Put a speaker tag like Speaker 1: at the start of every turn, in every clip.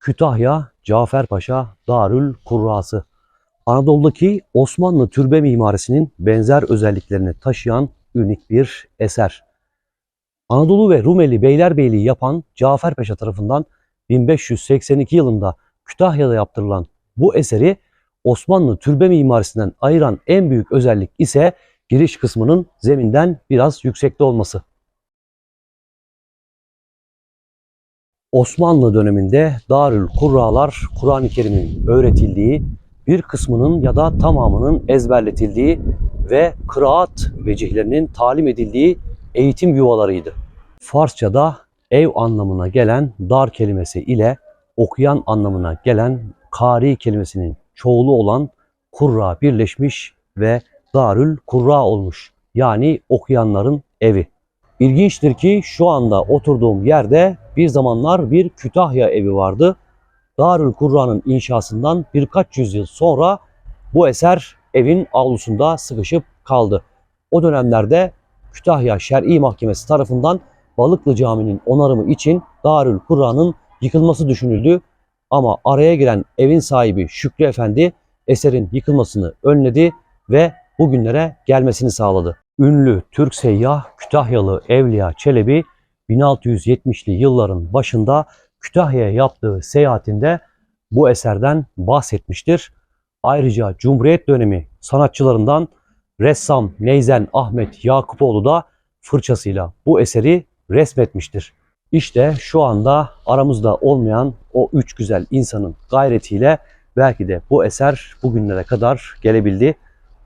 Speaker 1: Kütahya Caferpaşa Darül Kurrası Anadolu'daki Osmanlı türbe mimarisinin benzer özelliklerini taşıyan unik bir eser. Anadolu ve Rumeli Beylerbeyliği yapan Caferpaşa tarafından 1582 yılında Kütahya'da yaptırılan bu eseri Osmanlı türbe mimarisinden ayıran en büyük özellik ise giriş kısmının zeminden biraz yüksekte olması. Osmanlı döneminde Darül Kurralar Kur'an-ı Kerim'in öğretildiği, bir kısmının ya da tamamının ezberletildiği ve kıraat vecihlerinin talim edildiği eğitim yuvalarıydı. Farsçada ev anlamına gelen dar kelimesi ile okuyan anlamına gelen kari kelimesinin çoğulu olan kurra birleşmiş ve Darül Kurra olmuş. Yani okuyanların evi. İlginçtir ki şu anda oturduğum yerde bir zamanlar bir Kütahya evi vardı. Darül Kurra'nın inşasından birkaç yüzyıl sonra bu eser evin avlusunda sıkışıp kaldı. O dönemlerde Kütahya Şer'i Mahkemesi tarafından Balıklı Camii'nin onarımı için Darül Kurra'nın yıkılması düşünüldü. Ama araya giren evin sahibi Şükrü Efendi eserin yıkılmasını önledi ve bugünlere gelmesini sağladı. Ünlü Türk seyyah Kütahyalı Evliya Çelebi 1670'li yılların başında Kütahya'ya yaptığı seyahatinde bu eserden bahsetmiştir. Ayrıca Cumhuriyet dönemi sanatçılarından ressam Neyzen Ahmet Yakupoğlu da fırçasıyla bu eseri resmetmiştir. İşte şu anda aramızda olmayan o üç güzel insanın gayretiyle belki de bu eser bugünlere kadar gelebildi.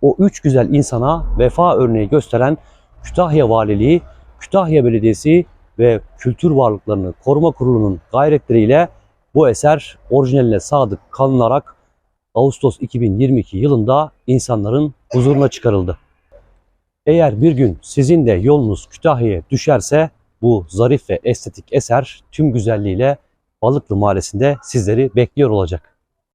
Speaker 1: O üç güzel insana vefa örneği gösteren Kütahya Valiliği, Kütahya Belediyesi ve Kültür Varlıklarını Koruma Kurulu'nun gayretleriyle bu eser orijinaline sadık kalınarak Ağustos 2022 yılında insanların huzuruna çıkarıldı. Eğer bir gün sizin de yolunuz Kütahya'ya düşerse bu zarif ve estetik eser tüm güzelliğiyle Balıklı Mahallesi'nde sizleri bekliyor olacak.